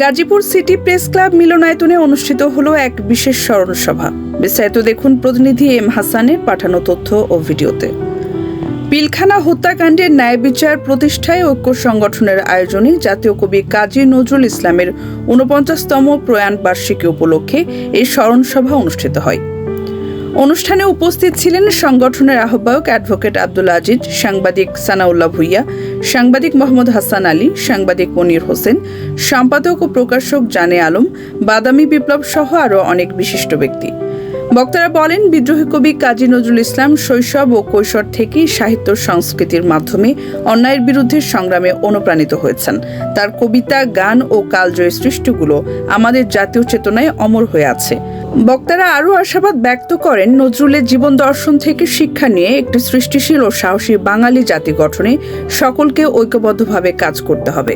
Gazipur city press club মিলনায়তনে অনুষ্ঠিত হলো এক বিশেষ স্মরণসভা। বিস্তারিত দেখুন প্রতিনিধি এম হাসানের পাঠানো তথ্য ও ভিডিওতে। পিলখানা হত্যাকাণ্ডের ন্যায় বিচার প্রতিষ্ঠায় ঐক্য সংগঠনের আয়োজনে জাতীয় কবি কাজী নজরুল ইসলামের ঊনপঞ্চাশতম প্রয়াণ বার্ষিকী উপলক্ষে এই স্মরণসভা অনুষ্ঠিত হয়। অনুষ্ঠানে উপস্থিত ছিলেন সংগঠনের আহ্বায়ক অ্যাডভোকেট আব্দুল আজিজ, সাংবাদিক সানাউল্লাহ ভুইয়া, সাংবাদিক মোহাম্মদ হাসান আলী, সাংবাদিক মনির হোসেন, সম্পাদক ও প্রকাশক জানে আলম, বাদামি বিপ্লব সহ আরও অনেক বিশিষ্ট ব্যক্তি। বক্তারা বলেন, বিদ্রোহী কবি কাজী নজরুল ইসলাম শৈশব ও কৈশোর থেকেই সাহিত্য সংস্কৃতির মাধ্যমে অন্যায়ের বিরুদ্ধে সংগ্রামে অনুপ্রাণিত হয়েছেন। তার কবিতা, গান ও কালজয়ী সৃষ্টিগুলো আমাদের জাতীয় চেতনায় অমর হয়ে আছে। বক্তারা আরও আশাবাদ ব্যক্ত করেন, নজরুলের জীবন দর্শন থেকে শিক্ষা নিয়ে একটি সৃষ্টিশীল ও সাহসী বাঙালি জাতি গঠনে সকলকে ঐক্যবদ্ধভাবে কাজ করতে হবে।